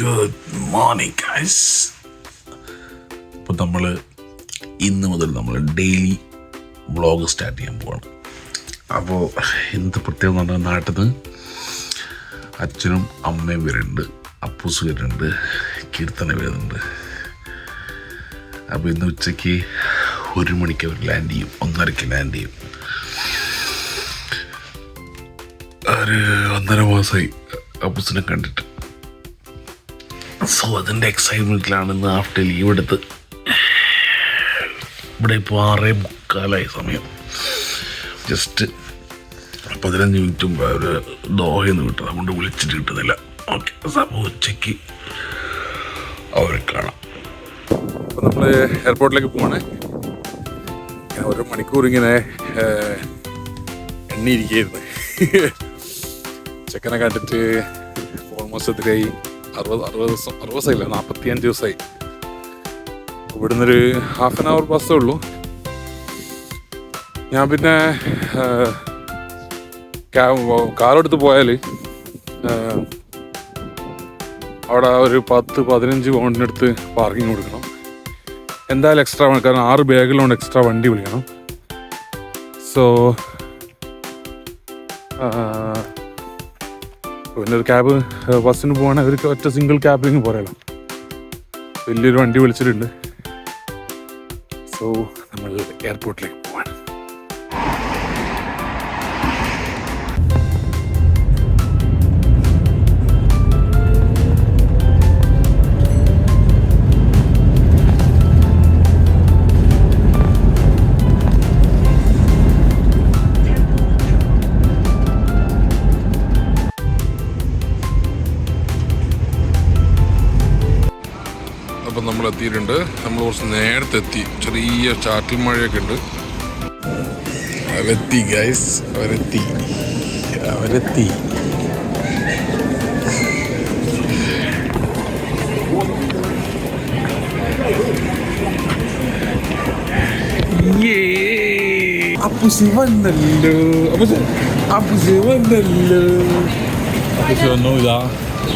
Good morning guys അപ്പോൾ നമ്മൾ ഇന്ന് മുതൽ നമ്മൾ ഡെയിലി വ്ളോഗ് സ്റ്റാർട്ട് ചെയ്യാൻ പോവാണ്. അപ്പോൾ എന്ത് പ്രത്യേകം എന്ന് നാട്ടിൽ നിന്ന് അച്ഛനും അമ്മയും വരുന്നുണ്ട് അപ്പൂസ് വരുന്നുണ്ട് കീർത്തന വരുന്നുണ്ട്. അപ്പോൾ ഇന്ന് ഉച്ചയ്ക്ക് ഒരു മണിക്ക് അവർ ലാൻഡ് ചെയ്യും ഒന്നരയ്ക്ക് ലാൻഡ് ചെയ്യും. ഒരു ഒന്നര മാസമായി അപ്പൂസിനെ കണ്ടിട്ട്. സോ അതിന്റെ എക്സൈറ്റ്മെന്റിലാണ് ഇന്ന് ആഫ്റ്റർ ലീവ് എടുത്ത്. ഇവിടെ ഇപ്പോൾ ആറേ മുക്കാലായി സമയം. ജസ്റ്റ് പതിനഞ്ച് മിനിറ്റും ഒരു ദോഹയെന്ന് കിട്ടും അതുകൊണ്ട് വിളിച്ചിട്ട് കിട്ടുന്നില്ല. ഓക്കെ അപ്പോൾ ഉച്ചയ്ക്ക് അവരെ കാണാം. നമ്മൾ എയർപോർട്ടിലേക്ക് പോവാണ്. ഒരു മണിക്കൂർ ഇങ്ങനെ എണ്ണിയിരിക്കുന്നത് ചെക്കനെ കണ്ടിട്ട് ഓൾമോസ്റ്റ് എത്രയായി? അറുപത് അറുപത് ദിവസം അറുപത് ദിവസമില്ല നാൽപ്പത്തിയഞ്ച് ദിവസമായി ഇവിടുന്ന് ഒരു ഹാഫ് ആൻ അവർ ബസ്സേ ഉള്ളൂ. ഞാൻ പിന്നെ കാറെടുത്ത് പോയാൽ അവിടെ ഒരു പത്ത് പതിനഞ്ച് പൗണ്ടിനടുത്ത് പാർക്കിംഗ് കൊടുക്കണം. എന്തായാലും എക്സ്ട്രാ വേണം കാരണം ആറ് ബാഗിലുണ്ട് എക്സ്ട്രാ വണ്ടി വിളിക്കണം. സോ പിന്നെ ഒരു ക്യാബ് ബസ്സിന് പോകണമെങ്കിൽ ഒരു ഒറ്റ സിംഗിൾ ക്യാബിലിങ് പോരാലോ. വലിയൊരു വണ്ടി വിളിച്ചിട്ടുണ്ട്. സോ നമ്മൾ എയർപോർട്ടിലേക്ക് പോവാണ്. അപ്പം നമ്മൾ എത്തിയിട്ടുണ്ട് നമ്മൾ കുറച്ച് നേരത്തെ എത്തി ചെറിയ ചാറ്റൽ മഴയൊക്കെ ഉണ്ട്. അവരെത്തി ഗൈസ് അവരെത്തി. അവരെത്തി. അപ്പു ശിവന്നല്ലോ അപ്പു ശിവന്നല്ലോ അപ്പു ശിവന്നു വന്നു ഇതാ.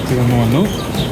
ശിവന്നു വന്നു വന്നു.